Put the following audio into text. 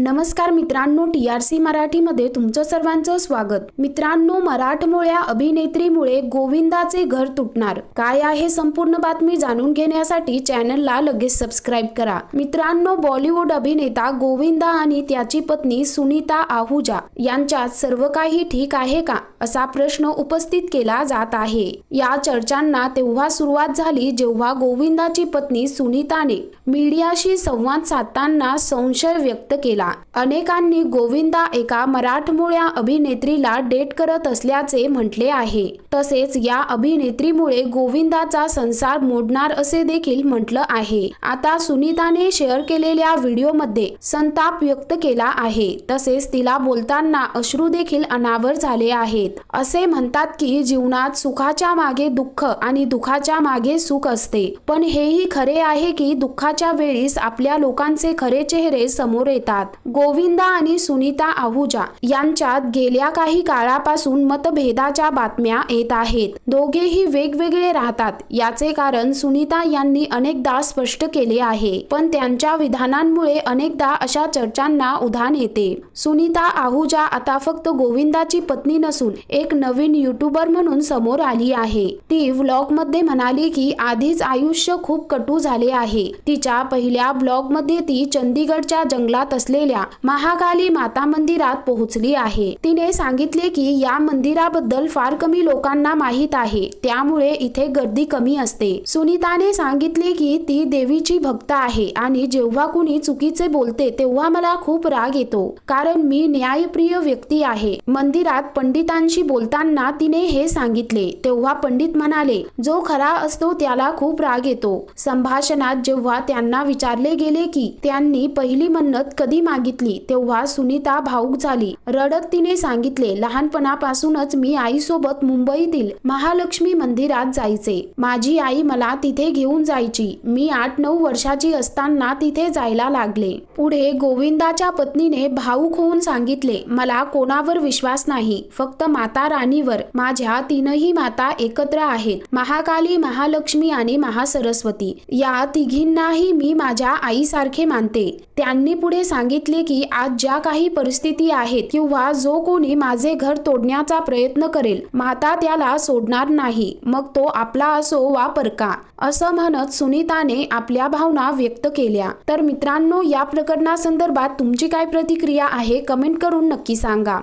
नमस्कार मित्रांनो T R C मराठीमध्ये तुमचं सर्वांचं स्वागत. मित्रांनो मराठमोळ्या अभिनेत्रीमुळे गोविंदाचे घर तुटणार. काय आहे संपूर्ण बातमी जाणून घेण्यासाठी चॅनलला लगेच सबस्क्राईब करा. मित्रांनो बॉलिवूड अभिनेता गोविंदा आणि त्याची पत्नी सुनीता आहुजा यांच्यात सर्व काही ठीक आहे का असा प्रश्न उपस्थित केला जात आहे. या चर्चांना तेव्हा सुरुवात झाली जेव्हा गोविंदाची पत्नी सुनीताने मीडियाशी संवाद साधताना संशय व्यक्त केला. अनेकांनी गोविंदा एका मराठमोळ्या अभिनेत्रीला डेट करत असल्याचे म्हटले आहे. तसेच या अभिनेत्रीमुळे गोविंदाचा संसार मोडणार असे देखील म्हटलं आहे. आता सुनीताने शेअर केलेल्या व्हिडिओमध्ये संताप व्यक्त केला आहे. तसेच तिला बोलताना अश्रू देखील अनावर झाले आहेत. असे म्हणतात की जीवनात सुखाच्या मागे दुःख आणि दुःखाच्या मागे सुख असते. पण हेही खरे आहे की दुःखाच्या वेळीस आपल्या लोकांचे खरे चेहरे समोर येतात. गोविंदा आणि सुनीता आहुजा यांच्यात गेल्या काही काळापासून मतभेदाच्या बातम्या येत आहेत. दोघेही वेगवेगळे राहतात याचे कारण सुनीता यांनी अनेकदा स्पष्ट केले आहे पण त्यांच्या विधानांमुळे अनेकदा अशा चर्चांना उधाण येते. सुनीता आहुजा आता फक्त गोविंदाची पत्नी नसून एक नवीन युट्यूबर म्हणून समोर आली आहे. ती व्लॉगमध्ये म्हणाली की आधीच आयुष्य खूप कटू झाले आहे. तिच्या पहिल्या ब्लॉगमध्ये ती चंदीगडच्या जंगलात असलेल्या महाकाली माता मंदिरात पोहोचली आहे. तिने सांगितले की या मंदिराबद्दल फार कमी लोकांना माहीत आहे. त्यामुळे इथे गर्दी कमी असते. सुनीताने सांगितले की ती देवीची भक्त आहे आणि जेव्हा कुणी चुकीचे बोलते तेव्हा मला खूप राग येतो. कारण मी न्यायप्रिय व्यक्ती आहे. मंदिरात पंडितांशी बोलताना तिने हे सांगितले. तेव्हा पंडित म्हणाले जो खरा असतो त्याला खूप राग येतो. संभाषणात जेव्हा त्यांना विचारले गेले की त्यांनी पहिली मन्नत कधी मागितली? तेव्हा सुनीता भाऊक झाली. रडत तिने सांगितले लहानपणापासूनच मी आईसोबत मुंबईतील महालक्ष्मी मंदिरात जायचे. माझी आई मला तिथे घेऊन जायची. मी आठ नऊ वर्षाची असताना तिथे जायला लागले. पुढे गोविंदाच्या पत्नीने भाऊक होऊन सांगितले मला कोणावर विश्वास नाही फक्त माता राणीवर. माझ्या तीनही माता एकत्र आहेत. महाकाली महालक्ष्मी आणि महासरस्वती. या तिघींनाही मी माझ्या आईसारखे मानते. त्यांनी पुढे सांगितले सांगितले की आज ज्या काही परिस्थिती आहेत किंवा जो कोणी माझे घर तोडण्याचा प्रयत्न करेल माता त्याला सोडणार नाही मग तो आपला असो वा परका असं म्हणत सुनीताने आपल्या भावना व्यक्त केल्या. तर मित्रांनो या प्रकरणासंदर्भात तुमची काय प्रतिक्रिया आहे कमेंट करून नक्की सांगा.